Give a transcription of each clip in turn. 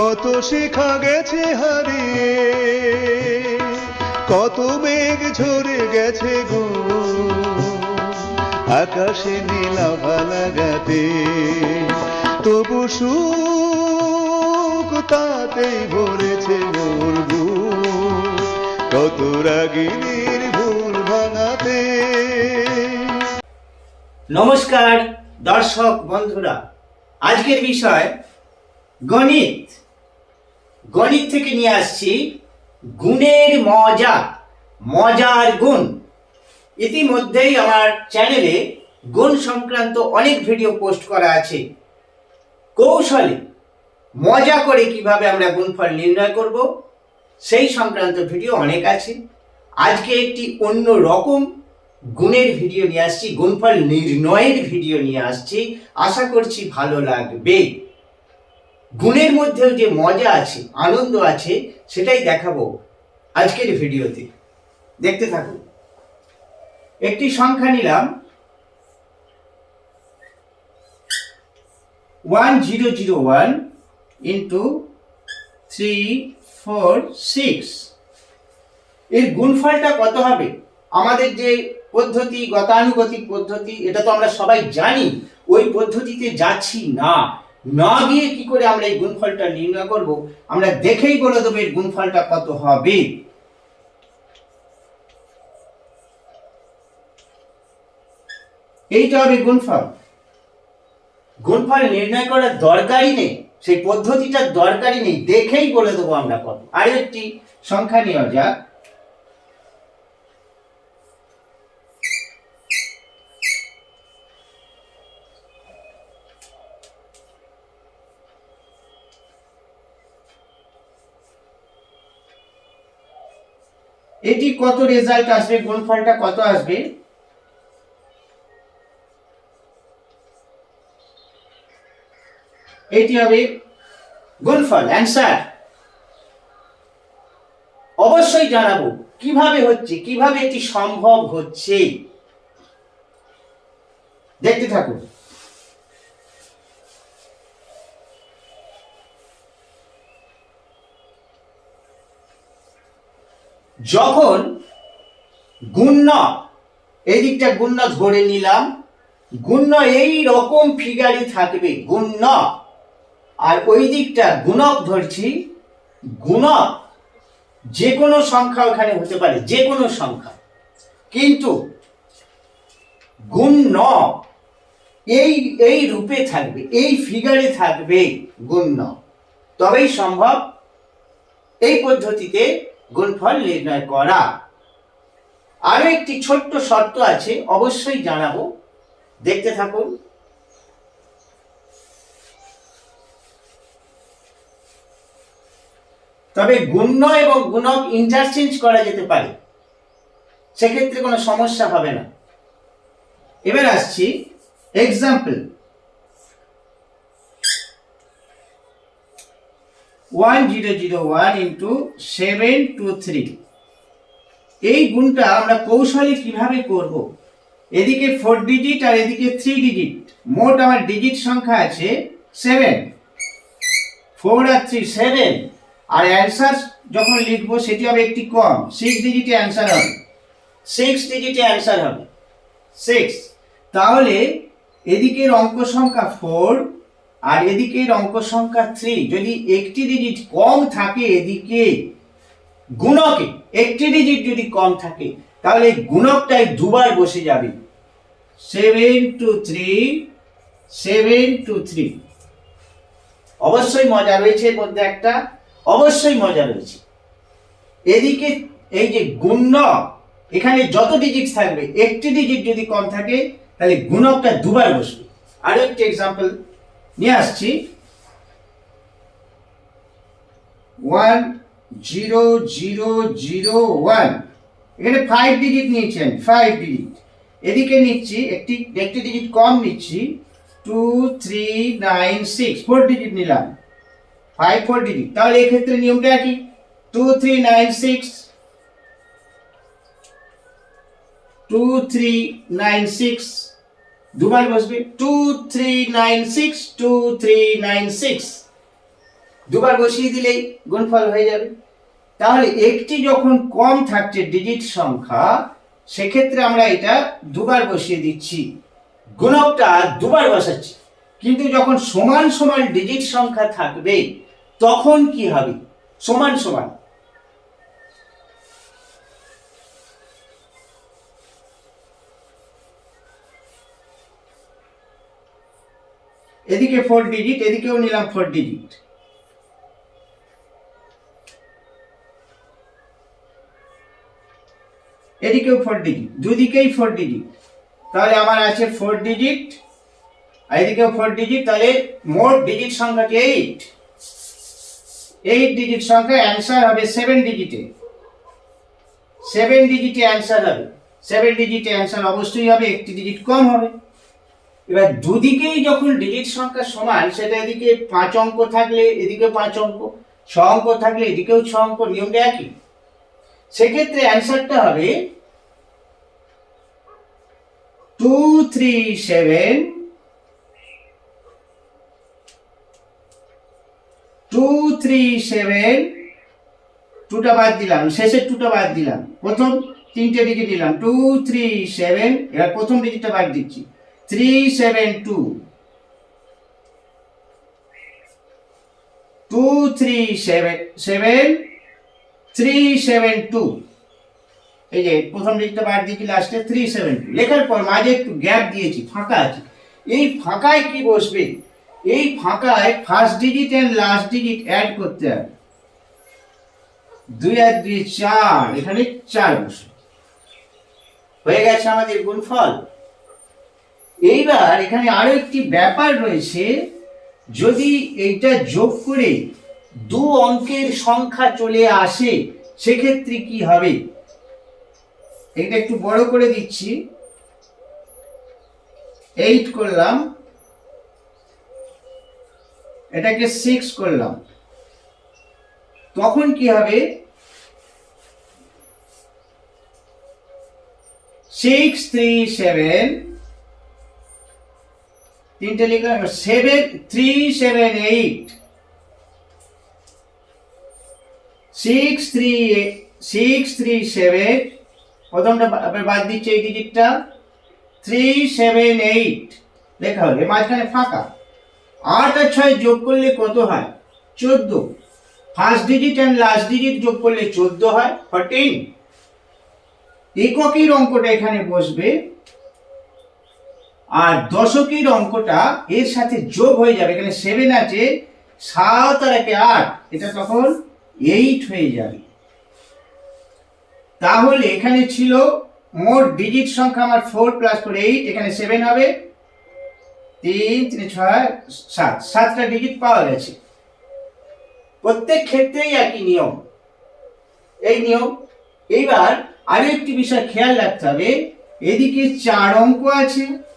কত শেখা গেছে হারিয়ে কত মেঘ ঝরে গেছে গো। আকাশে নীলাভা লাগাতে তবু সুখ তাতেই ভরেছে মোর কত রাগিনীর ভুল ভাঙাতে। নমস্কার দর্শক বন্ধুরা, আজকের বিষয় গণিত। গণিত থেকে নিয়ে আসছি গুণের মজা, মজার গুণ। ইতিমধ্যেই আমার চ্যানেলে গুণ সংক্রান্ত অনেক ভিডিও পোস্ট করা আছে। কৌশলে মজা করে কীভাবে আমরা গুণফল নির্ণয় করব, সেই সংক্রান্ত ভিডিও অনেক আছে। আজকে একটি অন্য রকম গুণের ভিডিও নিয়ে আসছি, গুণফল নির্ণয়ের ভিডিও নিয়ে আসছি। আশা করছি ভালো লাগবে। গুণের মধ্যেও যে মজা আছে, আনন্দ আছে, সেটাই দেখাবো আজকের ভিডিওতে। দেখতে থাকুন। একটি সংখ্যা নিলাম। One zero zero one into three four six. এর গুণফলটা কত হবে? আমাদের যে পদ্ধতি, গতানুগতিক পদ্ধতি, এটা তো আমরা সবাই জানি, ওই পদ্ধতিতে যাচ্ছি না। না গিয়ে কি করে আমরা এই গুণফলটা নির্ণয় করব? আমরা দেখেই বলে দেবো এর গুণফলটা কত হবে। এইটা হবে গুণফল। গুণফল নির্ণয় করার দরকারই নেই, সেই পদ্ধতিটার দরকারই নেই, দেখেই বলে দেবো আমরা কত। আর একটি সংখ্যা নেওয়া যাক। এটি কত রেজাল্ট আসবে? গুণফলটা কত আসবে? এটি হবে গুণফল অ্যান্সার অবশ্যই জানাব, কীভাবে হচ্ছে, কীভাবে এটি সম্ভব হচ্ছে? দেখতে থাকুন। যখন গুণ্য এই দিকটা ধরে নিলাম গুণ্য এই রকম ফিগারই থাকবে গুণ্য আর ওই দিকটা গুণক ধরছি গুণক যে কোনো সংখ্যা ওখানে হতে পারে যে কোনো সংখ্যা। কিন্তু গুণ্য এই এই রূপে থাকবে, এই ফিগারে থাকবে গুণ্য। তবেই সম্ভব এই পদ্ধতিতে গুণফল নির্ণয় করা। আরও একটি ছোট্ট শর্ত আছে, অবশ্যই জানাব। দেখতে থাকুন। তবে গুণ্য এবং গুণক ইন্টারচেঞ্জ করা যেতে পারে। সেক্ষেত্রে কোনো সমস্যা হবে না। এবার আসছি example one zero zero one into seven two three এই গুণটা আমরা কৌশলে কীভাবে করব? এদিকে ফোর ডিজিট আর এদিকে থ্রি ডিজিট মোট আমার ডিজিট সংখ্যা আছে সেভেন ফোর আর থ্রি সেভেন আর অ্যান্সার যখন লিখব, সেটি হবে একটি কম। সিক্স ডিজিটে অ্যান্সার হবে। সিক্স ডিজিটে অ্যান্সার হবে। সিক্স তাহলে এদিকের অঙ্ক সংখ্যা ফোর আর এদিকের অঙ্ক সংখ্যা থ্রি যদি একটি ডিজিট কম থাকে এদিকে গুণকে, একটি ডিজিট যদি কম থাকে, তাহলে গুণকটাই দুবার বসে যাবে। Seven two three seven two three অবশ্যই মজা রয়েছে এর মধ্যে একটা, অবশ্যই মজা রয়েছে। এদিকে এই যে গুণ্য এখানে যত ডিজিট থাকবে, একটি ডিজিট যদি কম থাকে, তাহলে গুণকটা দুবার বসবে। আরও একটি এক্সাম্পল নিয়ে আসছি। One zero zero zero one এখানে ফাইভ ডিজিট নিয়েছি আমি ফাইভ ডিজিট এদিকে নিচ্ছি, একটি একটি ডিজিট কম নিচ্ছি। Two three nine six four digit নিলাম। ফাইভ ফোর ডিজিট তাহলে এক্ষেত্রে নিয়মটা একই। Two three nine six two three nine six দুবার বসবে। Two three nine six two three nine six দুবার বসিয়ে দিলেই গুণফল হয়ে যাবে। তাহলে একটি যখন কম থাকছে ডিজিট সংখ্যা, সেক্ষেত্রে আমরা এটা দুবার বসিয়ে দিচ্ছি। গুণকটা দুবার বসাচ্ছি। কিন্তু যখন সমান সমান ডিজিট সংখ্যা থাকবে, তখন কি হবে? সমান সমান। এদিকে ফোর ডিজিট এদিকেও নিলাম ফোর ডিজিট এদিকেও ফোর ডিজিট দুদিকেই ফোর ডিজিট তাহলে আমার আছে ফোর ডিজিট আর এদিকেও ফোর ডিজিট তাহলে মোট ডিজিট সংখ্যাটি এইট এইট ডিজিট সংখ্যা অ্যান্সার হবে সেভেন ডিজিটে সেভেন ডিজিটে অ্যান্সার হবে। সেভেন ডিজিটে অ্যান্সার অবশ্যই হবে, একটি ডিজিট কম হবে। এবার দুদিকেই যখন ডিজিট সংখ্যা সমান, সেটা এদিকে পাঁচ অঙ্ক থাকলে এদিকে পাঁচ অঙ্ক, ছ অঙ্ক থাকলে এদিকেও ছ অঙ্ক, নিয়মটা একই। সেক্ষেত্রে অ্যান্সারটা হবে two three seven, two three seven, টুটা বাদ দিলাম শেষের টুটা বাদ দিলাম। প্রথম তিনটে ডিজিট দিলাম, টু থ্রি সেভেন, এবার প্রথম ডিজিটটা বাদ দিচ্ছি। Three seven two two three seven seven three seven two এই যে প্রথম ডিজিটটা বাদ দিয়েছি লাস্টে থ্রি সেভেন টু লেখার পর মাঝে একটু গ্যাপ দিয়েছি, ফাঁকা এই ফাঁকায় কি বসবে? এই ফাঁকায় first digit and last digit add করতে হবে। দুই আর দুই চার, এখানে চার হয়ে গেছে আমাদের গুণফল। এইবার এখানে আরও একটি ব্যাপার রয়েছে। যদি এইটা যোগ করে দু অঙ্কের সংখ্যা চলে আসে, সেক্ষেত্রে কি হবে? এটা একটু বড় করে দিচ্ছি। এইট করলাম। এটাকে সিক্স করলাম। তখন কি হবে? সিক্স থ্রি সেভেন তিনটে লিখলাম seven three seven eight six three six three seven প্রথমটা বাদ দিচ্ছে এই ডিজিটটা থ্রি সেভেন এইট লেখা হলো মাঝখানে ফাঁকা। আট আর ছয় যোগ করলে কত হয়? চোদ্দ। First digit and last digit যোগ করলে চোদ্দ হয় ফোরটিন এককের অঙ্কটা এখানে বসবে। আর দশকের অঙ্কটা এর সাথে যোগ হয়ে যাবে। এখানে সেভেন আছে, সাত আর একে আট, এটা তখন এইট হয়ে যাবে। তাহলে এখানে ছিল মোট ডিজিট সংখ্যা আমার ফোর প্লাস ফোর এইট এখানে সেভেন হবে। তিন তিন, ছয়, সাত, সাতটা ডিজিট পাওয়া গেছে। প্রত্যেক ক্ষেত্রেই একই নিয়ম। এই নিয়ম। এইবার আরও একটি বিষয় খেয়াল রাখতে হবে। এদিকে চার অঙ্ক আছে।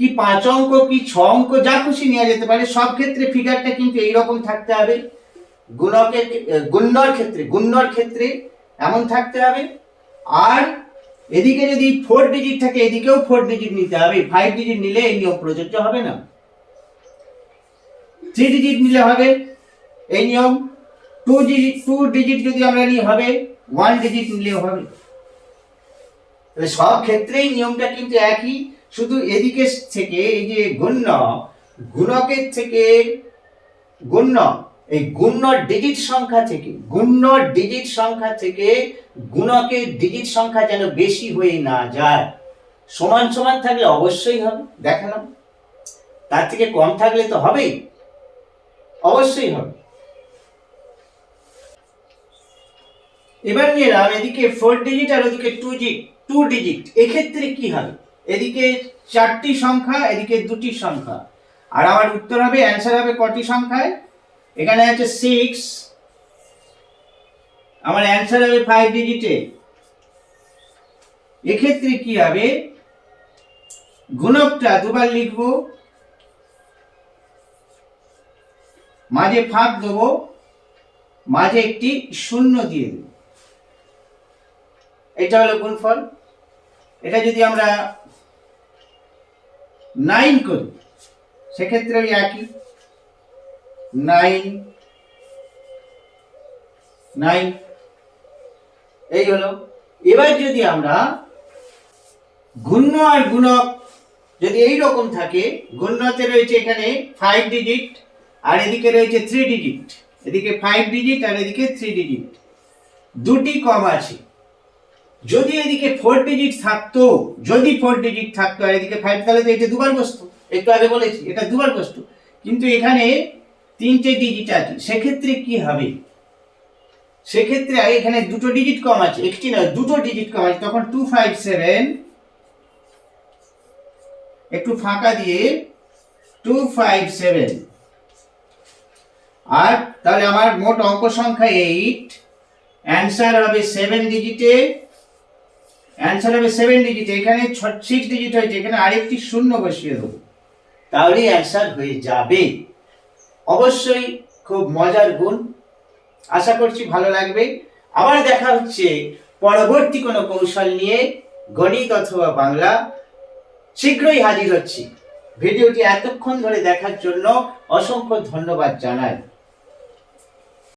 কি পাঁচ অঙ্ক, কি ছ অঙ্ক, যা খুশি নেওয়া যেতে পারে, সব ক্ষেত্রে ফিগারটা কিন্তু এইরকম থাকতে হবে। গুণকের গুণ্যর ক্ষেত্রে গুণ্যর ক্ষেত্রে এমন থাকতে হবে। আর এদিকে যদি ফোর ডিজিট থাকে, এদিকেও ফোর ডিজিট নিতে হবে। ফাইভ ডিজিট নিলে এই নিয়ম প্রযোজ্য হবে না। থ্রি ডিজিট নিলে হবে এই নিয়ম। টু ডিজিট টু ডিজিট যদি আমরা নিই, হবে ওয়ান ডিজিট নিলেও হবে। সব ক্ষেত্রেই নিয়মটা কিন্তু একই। শুধু এদিকে থেকে এই যে গুণ্য, গুণকের থেকে গুণ্য, এই গুণ্য ডিজিট সংখ্যা থেকে, গুণ্য ডিজিট সংখ্যা থেকে গুণকের ডিজিট সংখ্যা যেন বেশি হয়ে না যায়। সমান সমান থাকলে অবশ্যই হবে, দেখালাম। তার থেকে কম থাকলে তো হবেই, অবশ্যই হবে। এবার নিলাম এদিকে ফোর ডিজিট আর ওদিকে টু জি টু ডিজিট এক্ষেত্রে কি হবে? এদিকে চারটি সংখ্যা, এদিকে দুটি সংখ্যা। আর আমার উত্তর হবে অ্যান্সার হবে কটি সংখ্যায়? এখানে আছে সিক্স আমার অ্যান্সার হবে ফাইভ ডিজিটে এক্ষেত্রে কি হবে? গুণকটা দুবার লিখব। মাঝে ফাঁক দেবো। মাঝে একটি শূন্য দিয়ে দেব। এটা হলো গুণফল। যদি আমরা নাইন করি সেক্ষেত্রে ওই একই। নাইন নাইন এই হলো। এবার যদি আমরা ঘূর্ণ আর গুণক যদি এই রকম থাকে ঘূর্ণতে রয়েছে এখানে ফাইভ ডিজিট আর এদিকে রয়েছে থ্রি ডিজিট এদিকে ফাইভ ডিজিট আর এদিকে থ্রি ডিজিট দুটি কম আছে। যদি এদিকে ফোর ডিজিট থাকতো, যদি ফোর ডিজিট থাকতো, আর এদিকে ফাইভ তাহলে তো এটা দুবার বস্তু। একটু আগে বলেছি, এটা দুবার বস্তু। কিন্তু এখানে তিনটে ডিজিট আছে। সেক্ষেত্রে কি হবে? সেক্ষেত্রে এখানে দুটো ডিজিট কম আছে। একটি নয়, দুটো ডিজিট কম আছে। তখন টু ফাইভ সেভেন একটু ফাঁকা দিয়ে টু ফাইভ সেভেন আর তাহলে আমার মোট অঙ্ক সংখ্যা এইট অ্যান্সার হবে সেভেন ডিজিটে অ্যান্সার হবে সেভেন ডিজিট এখানে সিক্স ডিজিট হয়েছে, এখানে আরেকটি শূন্য বসিয়ে দেবো। তাহলেই অ্যান্সার হয়ে যাবে। অবশ্যই খুব মজার গুণ। আশা করছি ভালো লাগবে। আবার দেখা হচ্ছে পরবর্তী কোনো কৌশল নিয়ে গণিত অথবা বাংলা। শীঘ্রই হাজির হচ্ছি। ভিডিওটি এতক্ষণ ধরে দেখার জন্য অসংখ্য ধন্যবাদ জানাই।